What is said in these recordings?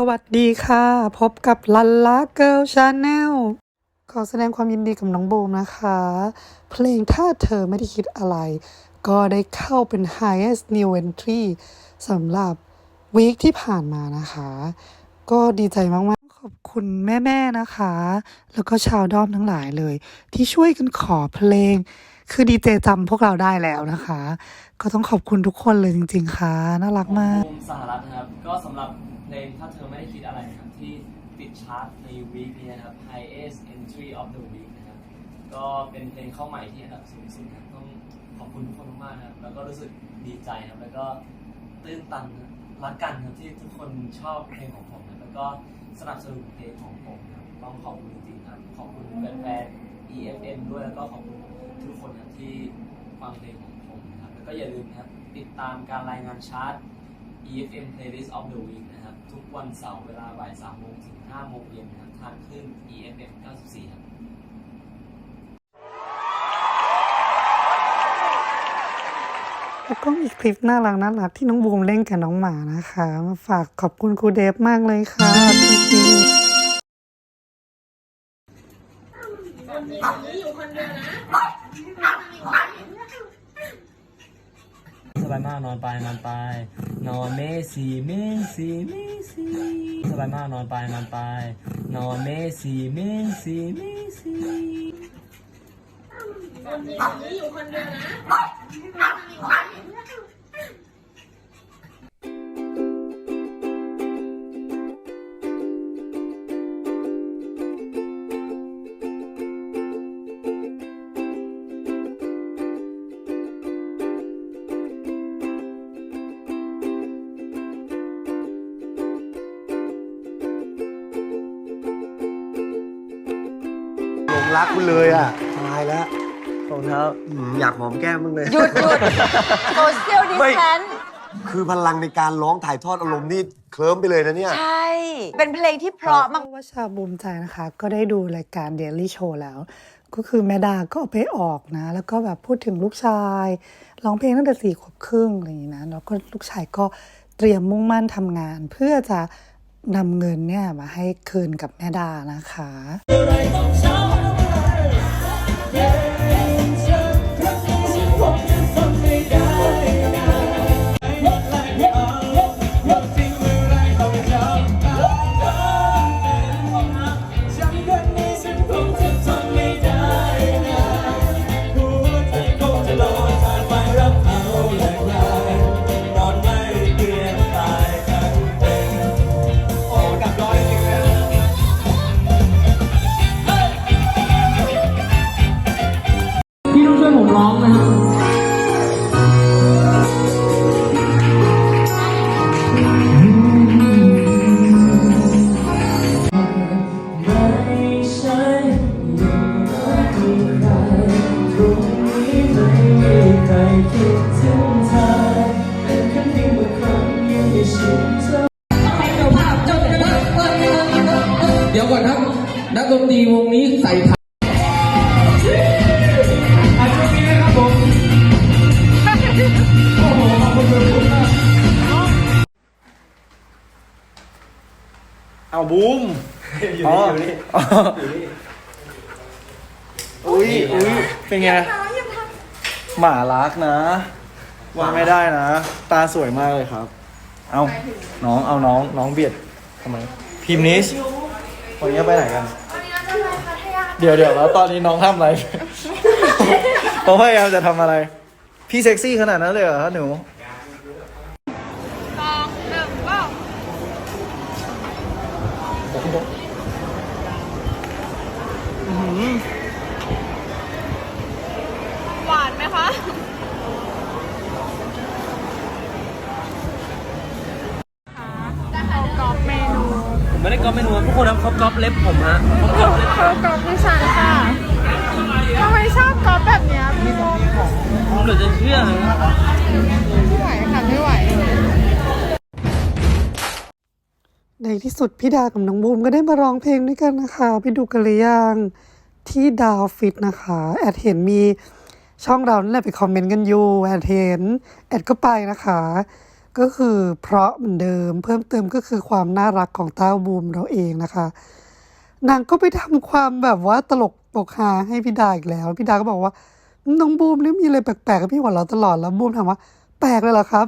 สวัสดีค่ะ พบกับลันลาเกิลชาแนลขอแสดงความยินดีกับน้องโบมนะคะ เพลงถ้าเธอไม่ได้คิดอะไร ก็ได้เข้าเป็น highest new entry สำหรับวีคที่ผ่านมานะคะ ก็ดีใจมากๆ ขอบคุณแม่ ๆ นะคะ แล้วก็ชาวด้อมทั้งหลายเลย ที่ช่วยกันขอเพลง คือดีเจจำพวกเราได้แล้วนะคะ ก็ต้องขอบคุณทุกคนเลยจริง ๆ ค่ะ น่ารักมากภูมิสหรัฐนะครับ ก็สำหรับเพลงถ้าเธอไม่ได้คิดอะไรนะครับที่ติดชาร์ตในวีคนี้นะครับ highest entry of the week นะครับ ก็เป็นเพลงเข้าใหม่ที่อันดับสูงสุดนะครับต้องขอบคุณทุกคนมากๆนะครับ แล้วก็รู้สึกดีใจนะครับแล้วก็ตื้นตันนะรักกันครับที่ทุกคนชอบเพลงของผมนะแล้วก็สนับสนุนเพลงของผมนะครับต้องขอบคุณจริงๆครับขอบคุณแฟนๆ EFM ด้วยแล้วก็ขอบคุณทุกคนนะที่ฟังเพลงของผมนะครับแล้วก็อย่าลืมนะครับติดตามการรายงานชาร์ต EFM Playlist of the Week นะครับ ทุกวันเสาร์เวลาบ่าย3โมงถึง5โมงเย็นนะครับทางขึ้น EFM 94 ครับแล้วก็มีคลิปน่ารักน่ารักที่น้องบูมเล่นกับน้องหมานะคะ มาฝากขอบคุณครูเดฟมากเลยค่ะจริงๆ คนมีคนนี้อยู่คนเดียวนะสบายมากนอนไปนอนไป นอนเมสีเมสีเมสีสบายมากนอนไปนอนไป นอนเมสีเมสีเมสีคนมีคนนี้อยู่คนเดียวนะ รักคุณเลยอะตายแล้วรองเท้าอืมอยากหอมแก้มมึงเลย หยุดหยุดโซเชียลดิสไม่ แทนคือพลังในการร้องถ่ายทอดอารมณ์นี่เคลิ้มไปเลยนะเนี่ย ใช่ เป็นเพลงที่เพราะมาก ว่าชาวบูมใจนะคะ ก็ได้ดูรายการเดลี่โชว์แล้ว ก็คือแม่ดาก็เอาไปออกนะ แล้วก็แบบพูดถึงลูกชายร้องเพลงตั้งแต่สี่ขวบครึ่งอะไรอย่างนี้นะแล้วก็ลูกชายก็เตรียมมุ่งมั่นทำงาน เพื่อจะนำเงินเนี่ยมาให้คืนกับแม่ดานะคะพี่ต้อง Yeah. เดี๋ยวก่อนครับนักดนตรีวงนี้ใส่ เอาบูมอยู่นี่อยู่นี่อุ้ยอุ้ยเป็นไง หมารักนะวางไม่ได้นะ ตาสวยมากเลยครับ เอาน้องเอาน้องน้องเบียดทำไม พิมพ์นิสวันนี้ไปไหนกัน เดี๋ยวเดี๋ยวแล้วตอนนี้น้องทำอะไรเขาพยายามจะทำอะไร พี่เซ็กซี่ขนาดนั้นเลยเหรอหนู ไม่ได้ก๊อปเมนูทุกคนครับเขาก๊อปเล็บผมฮะเขาก๊อปเล็บเขากรอบดิฉันค่ะทำไมชอบกรอบแบบเนี้ยพี่โมผมเหลือจะเชื่อนะไม่ไหวค่ะไม่ไหว ในที่สุดพี่ดากับน้องบูมก็ได้มาร้องเพลงด้วยกันนะคะไปดูกันหรือยังที่ดาวฟิตนะคะ แอดเห็นมีช่องเรานั่นแหละไปคอมเมนต์กันอยู่ แอดเห็น แอดก็ไปนะคะ ก็คือเพราะเหมือนเดิม เพิ่มเติมก็คือความน่ารักของเต้าบูมเราเองนะคะนางก็ไปทำความแบบว่าตลกปกฮาให้พี่ดาอีกแล้ว พี่ดาก็บอกว่าน้องบูมนี่มีอะไรแปลกๆกับพี่หัวเราตลอดแล้วบูมถามว่า แปลกเลยเหรอครับ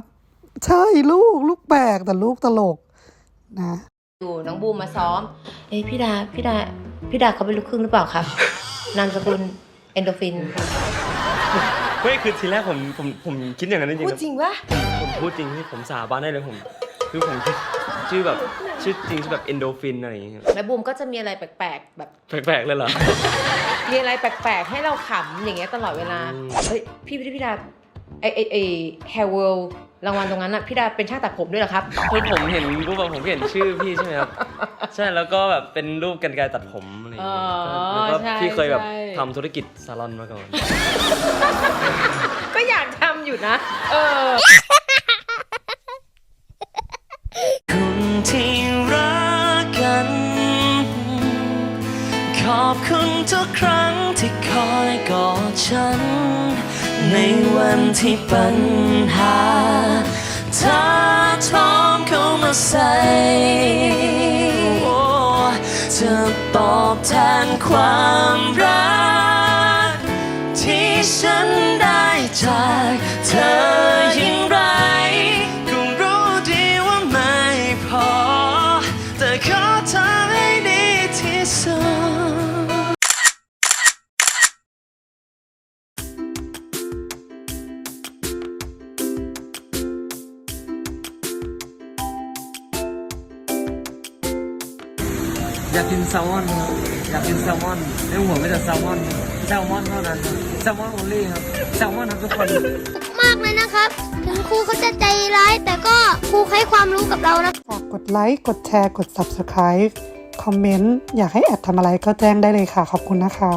ใช่ลูกลูกแปลกแต่ลูกตลกนะอยู่น้องบูมมาซ้อม เอ้พี่ดาพี่ดาพี่ดาเขาเป็นลูกครึ่งหรือเปล่าครับนามสกุลเอนโดฟิน เฮ้ยคือทีแรกผมผมผมคิดอย่างนั้นจริงๆพูดนะจริงวะผมพูดจริงที่ผมสาบานได้เลยผมคือผมคิดชื่อแบบชื่อจริงชื่อแบบเอนโดฟินอะไรอย่างเงี้ยแล้วบูมก็จะมีอะไรแปลกๆ แบบ แปลกๆเลยเหรอ มีอะไรแปลกๆ ให้เราขำอย่างเงี้ยตลอดเวลาอืมเฮ้ยพี่พี่พี่ดา ไอไอไอแฮร์เวิลรางวัลตรงนั้นอะพี่ดาเป็นช่างตัดผมด้วยเหรอครับ คือผมเห็นรูปแบบผมเห็นชื่อพี่ใช่ไหมครับ ใช่แล้วก็แบบเป็นรูปกันไกรตัดผมอะไรอย่างเงี้ยอ๋อแล้วก็ใช่พี่เคยแบบใช่ ทำธุรกิจซาลอนมาก่อน ก็อยากทำอยู่นะ เออ คุณที่ อบคุณทุกครั้งที่คอยกอดฉัน ในวันที่ปัญหาท้าทอมเข้ามาใส่โอ้จะตอบแทนความรัก ที่ฉัน อยากกินแซลมอนครับอยากกินแซลมอนในหัวไม่แต่แซลมอนแซลมอนเท่านั้นครับแซลมอนโอลี่ครับแซลมอนครับทุกคนมากเลยนะครับ ถึงครูเขาจะใจร้าย แต่ก็ครูให้ความรู้กับเรานะฝากกดไลค์ กดแชร์ กด Subscribe คอมเมนต์ อยากให้แอดทำอะไรก็แจ้งได้เลยค่ะ ขอบคุณนะคะ